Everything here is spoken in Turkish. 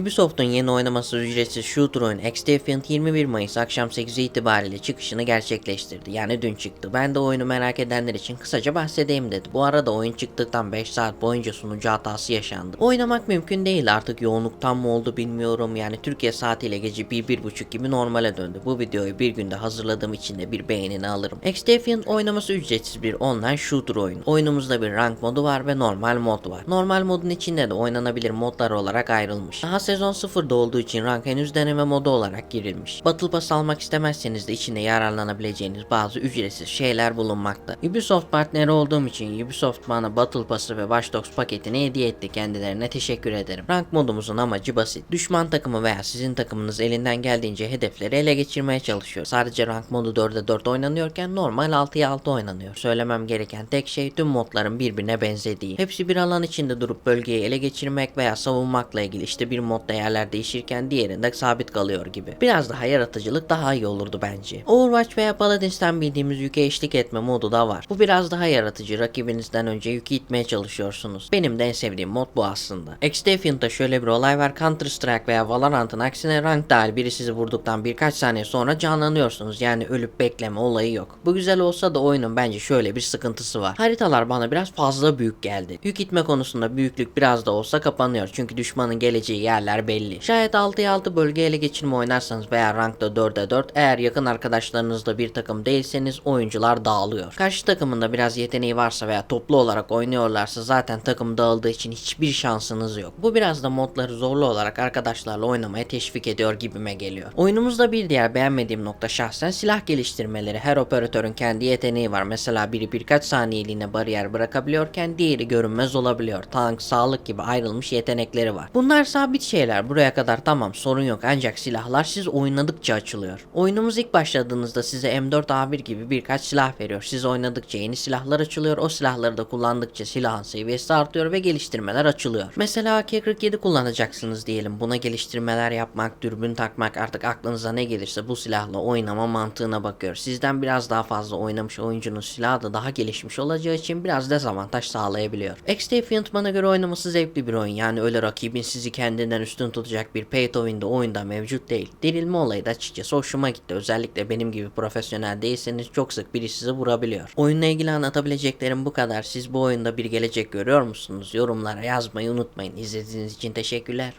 Ubisoft'un yeni oynaması ücretsiz shooter oyun Exdefiant 21 Mayıs akşam 8 itibariyle çıkışını gerçekleştirdi. Yani dün çıktı. Ben de oyunu merak edenler için kısaca bahsedeyim dedim. Bu arada oyun çıktıktan 5 saat boyunca sunucu hatası yaşandı. Oynamak mümkün değil artık yoğunluktan mı oldu bilmiyorum. Yani Türkiye saatiyle gece 1-1.30 gibi normale döndü. Bu videoyu bir günde hazırladığım için de bir beğenini alırım. Exdefiant oynaması ücretsiz bir online shooter oyun. Oyunumuzda bir rank modu var ve normal mod var. Normal modun içinde de oynanabilir modlar olarak ayrılmış. Daha sezon 0'da olduğu için rank henüz deneme modu olarak girilmiş. Battle Pass almak istemezseniz de içinde yararlanabileceğiniz bazı ücretsiz şeyler bulunmakta. Ubisoft partneri olduğum için Ubisoft bana Battle Pass'ı ve Watch Dogs paketini hediye etti. Kendilerine teşekkür ederim. Rank modumuzun amacı basit. Düşman takımı veya sizin takımınız elinden geldiğince hedefleri ele geçirmeye çalışıyor. Sadece rank modu 4'e 4 oynanıyorken normal 6'ya 6 oynanıyor. Söylemem gereken tek şey tüm modların birbirine benzediği. Hepsi bir alan içinde durup bölgeyi ele geçirmek veya savunmakla ilgili işte bir modda yerler değişirken diğerinde sabit kalıyor gibi. Biraz daha yaratıcılık daha iyi olurdu bence. Overwatch veya Paladins'ten bildiğimiz yüke eşlik etme modu da var. Bu biraz daha yaratıcı. Rakibinizden önce yükü itmeye çalışıyorsunuz. Benim de en sevdiğim mod bu aslında. Exdefiant'ta şöyle bir olay var. Counter Strike veya Valorant'ın aksine rank dahil biri sizi vurduktan birkaç saniye sonra canlanıyorsunuz. Yani ölüp bekleme olayı yok. Bu güzel olsa da oyunun bence şöyle bir sıkıntısı var. Haritalar bana biraz fazla büyük geldi. Yük itme konusunda büyüklük biraz da olsa kapanıyor. Çünkü düşmanın geleceği yerler belli. Şayet 6'ya 6 bölge ele geçirme oynarsanız veya rankta 4'e 4 eğer yakın arkadaşlarınızla bir takım değilseniz oyuncular dağılıyor. Karşı takımında biraz yeteneği varsa veya toplu olarak oynuyorlarsa zaten takım dağıldığı için hiçbir şansınız yok. Bu biraz da modları zorlu olarak arkadaşlarla oynamaya teşvik ediyor gibime geliyor. Oyunumuzda bir diğer beğenmediğim nokta şahsen silah geliştirmeleri. Her operatörün kendi yeteneği var. Mesela biri birkaç saniyeliğine bariyer bırakabiliyorken diğeri görünmez olabiliyor. Tank, sağlık gibi ayrılmış yetenekleri var. Bunlar sabit şeyler. Buraya kadar tamam sorun yok ancak silahlar siz oynadıkça açılıyor. Oyunumuz ilk başladığınızda size M4A1 gibi birkaç silah veriyor. Siz oynadıkça yeni silahlar açılıyor. O silahları da kullandıkça silahın seviyesi artıyor ve geliştirmeler açılıyor. Mesela AK-47 kullanacaksınız diyelim. Buna geliştirmeler yapmak, dürbün takmak artık aklınıza ne gelirse bu silahla oynama mantığına bakıyor. Sizden biraz daha fazla oynamış oyuncunun silahı da daha gelişmiş olacağı için biraz dezavantaj sağlayabiliyor. Exdefiant bana göre oynaması zevkli bir oyun. Yani öyle rakibin sizi kendinden üstün tutacak bir pay to win'de oyunda mevcut değil. Dirilme olayı da açıkçası hoşuma gitti. Özellikle benim gibi profesyonel değilseniz çok sık biri sizi vurabiliyor. Oyunla ilgili anlatabileceklerim bu kadar. Siz bu oyunda bir gelecek görüyor musunuz? Yorumlara yazmayı unutmayın. İzlediğiniz için teşekkürler.